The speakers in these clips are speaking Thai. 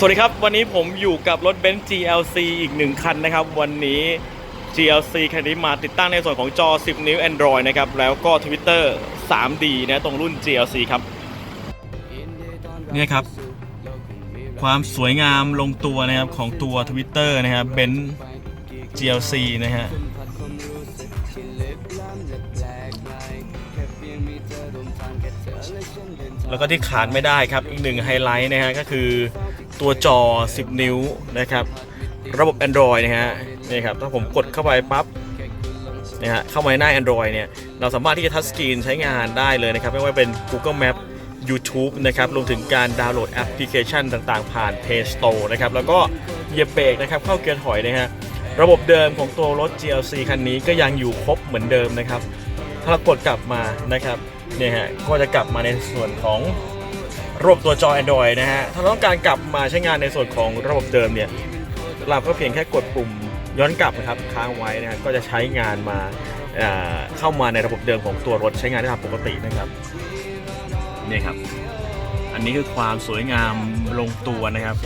สวัสดีครับ วันนี้ผมอยู่กับรถเบนซ์ GLC อีกหนึ่งคันนะครับ วันนี้ GLC คันนี้มาติดตั้งในส่วนของจอ 10 นิ้ว Android นะครับ แล้วก็ Twitter 3D นะตรงรุ่น GLC ครับ เนี่ยครับ ความสวยงามลงตัวนะครับของตัว Twitter นะครับเบนซ์ GLC นะฮะแล้วก็ที่ขาดไม่ได้ครับ อีกหนึ่งไฮไลท์นะฮะก็คือ ตัวจอ 10 นิ้วนะครับ ระบบ Android นะฮะนี่ครับถ้าผมกดเข้าไปปั๊บนะฮะเข้ามาในหน้า Android เนี่ยเราสามารถที่จะทัชสกรีนใช้งานได้เลยนะครับ ไม่ว่าเป็น Google Map YouTube นะครับรวมถึงการดาวน์โหลดแอปพลิเคชันต่างๆ ผ่าน Play Store นะครับ แล้วก็เหยียบเบรกนะครับเข้าเกียร์ถอยนะฮะระบบเดิมของตัวรถ GLC คันนี้ก็ยังอยู่ครบเหมือนเดิมนะครับ ถ้าเรากดกลับมานะครับเนี่ยฮะก็จะกลับมาในส่วนของ ระบบตัวจอ Android นะฮะ ถ้าต้องการกลับมาใช้งานในส่วนของระบบเดิมเนี่ย เราก็เพียงแค่กดปุ่มย้อนกลับนะครับค้างไว้นะฮะก็จะใช้งานมาเข้ามาในระบบเดิมของตัวรถใช้งานได้ตามปกตินะครับนี่ครับ อันนี้คือความสวยงามลงตัวนะครับ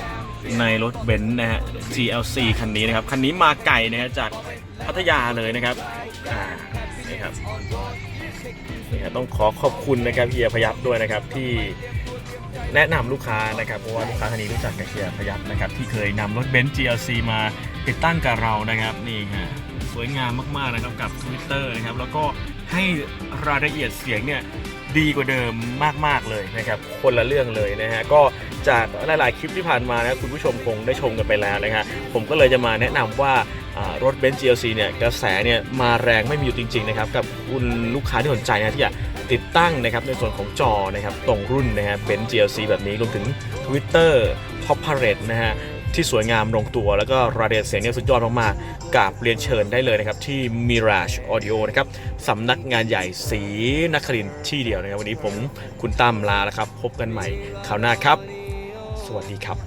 ในรถเบนซ์นะฮะ GLC คันนี้นะครับ คันนี้มาไกลนะฮะจากพัทยาเลยนะครับนี่ครับนี่ครับต้องขอขอบคุณนะครับเฮียพยับด้วยนะครับที่ แนะนำลูกค้านะครับเพราะว่าลูกค้าท่านนี้รู้จักกับเฮียร์พยับนะครับที่เคยนำรถเบนซ์ GLC มาติดตั้งกับเรานะครับนี่ฮะสวยงามมากๆนะครับกับ Twitter นะครับแล้วก็ให้รายละเอียดเสียงเนี่ยดีกว่าเดิมมากๆเลยนะครับคนละเรื่องเลยนะฮะก็จากหลายๆคลิปที่ผ่านมานะคุณผู้ชมคงได้ชมกันไปแล้วนะฮะผมก็เลยจะมาแนะนำว่าอ่า รถเบนซ์ GLC เนี่ยกระแสเนี่ยมาแรงไม่มีอยู่จริงๆนะครับกับคุณลูกค้าที่สนใจนะที่อยากติดตั้งนะครับในส่วนของจอนะครับตรงรุ่นนะฮะเบนซ์ GLC แบบนี้รวมถึง Twitter Top Parade นะฮะที่สวยงามลงตัวแล้วก็รายละเอียดเสียงเนี่ยสุดยอดมากๆกับเรียนเชิญได้เลยนะครับ ที่ Mirage Audio นะครับสำนักงานใหญ่สีนครินที่เดียวนะครับ วันนี้ผมคุณตั้มลาแล้วครับ พบกันใหม่คราวหน้าครับ สวัสดีครับ